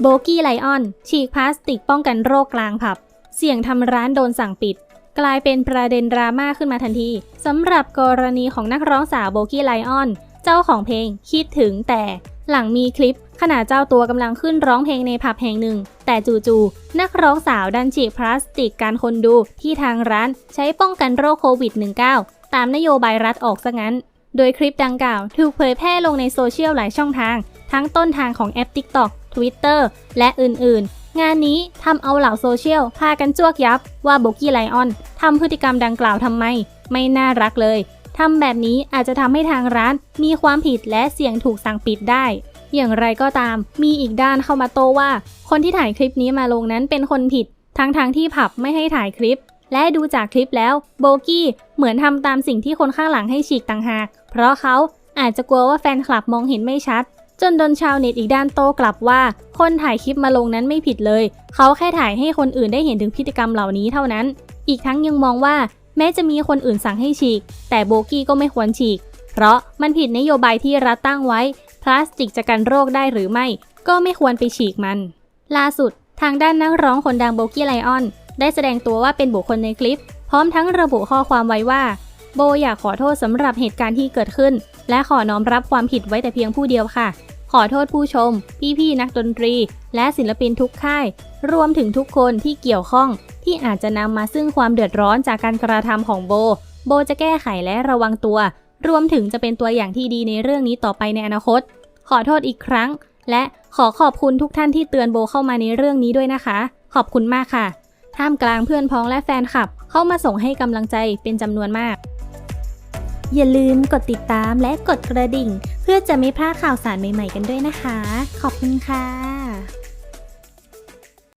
โบกี้ไลออน ฉีกพลาสติกป้องกันโรคกลางผับ เสี่ยงทำร้านโดนสั่งปิด กลายเป็นประเด็นดราม่าขึ้นมาทันทีสำหรับกรณีของนักร้องสาวโบกี้ไลออน เจ้าของเพลงคิดถึงแต่ หลังมีคลิปขณะเจ้าตัวกำลังขึ้นร้องเพลงในผับแห่งหนึ่ง แต่จู่ๆนักร้องสาวดันฉีกพลาสติกการคนดูที่ทางร้านใช้ป้องกันโรคโควิด -19 ตามนโยบายรัฐออกซะงั้น โดยคลิปดังกล่าวถูกเผยแพร่ลงในโซเชียลหลายช่องทาง ทั้งต้นทางของแอป TikTok Twitter และอื่นๆ งานนี้ทำเอาเหล่าโซเชียลพากันจ้วกยับว่าโบกี้ไลออนทำพฤติกรรมดังกล่าวทำไม ไม่น่ารักเลยทำแบบนี้อาจจะทำให้ทางร้านมีความผิดและเสี่ยงถูกสั่งปิดได้ อย่างไรก็ตาม มีอีกด้านเข้ามาโต้ว่า คนที่ถ่ายคลิปนี้มาลงนั้นเป็นคนผิด ทั้งทางที่ผับไม่ให้ถ่ายคลิป และดูจากคลิปแล้วโบกี้เหมือนทำตามสิ่งที่คนข้างหลังให้ฉีกต่างหาก เพราะเขาอาจจะกลัวว่าแฟนคลับมองเห็นไม่ชัด จนโดนชาวเน็ตอีกด้านโต้กลับว่า คนถ่ายคลิปมาลงนั้นไม่ผิดเลย เขาแค่ถ่ายให้คนอื่นได้เห็นถึงพฤติกรรมเหล่านี้เท่านั้น อีกทั้งยังมองว่า แม้จะมีคนอื่นสั่งให้ฉีก แต่โบกี้ก็ไม่ควรฉีก เพราะมันผิดนโยบายที่รัฐตั้งไว้ พลาสติกจะกันโรคได้หรือไม่ ก็ไม่ควรไปฉีกมัน ล่าสุด ทางด้านนักร้องคนดังโบกี้ไลออน ได้แสดงตัวว่าเป็นบุคคลในคลิป พร้อมทั้งระบุข้อความไว้ว่าโบอยากขอโทษสำหรับเหตุการณ์ที่เกิดขึ้น และขอน้อมรับความผิดไว้แต่เพียงผู้เดียวค่ะ ขอโทษผู้ชม พี่ๆนักดนตรี และศิลปินทุกค่าย รวมถึงทุกคนที่เกี่ยวข้อง ที่อาจจะนำมาซึ่งความเดือดร้อนจากการกระทำของโบ โบจะแก้ไขและระวังตัว รวมถึงจะเป็นตัวอย่างที่ดีในเรื่องนี้ต่อไปในอนาคต ขอโทษอีกครั้ง และขอขอบคุณทุกท่านที่เตือนโบเข้ามาในเรื่องนี้ด้วยนะคะ ขอบคุณมากค่ะ ท่ามกลางเพื่อนพ้องและแฟนคลับ เข้ามาส่งให้กำลังใจเป็นจำนวนมาก อย่าลืมกดติดตามและกดกระดิ่ง เพื่อจะไม่พลาดข่าวสารใหม่ๆกันด้วยนะคะ ขอบคุณค่ะ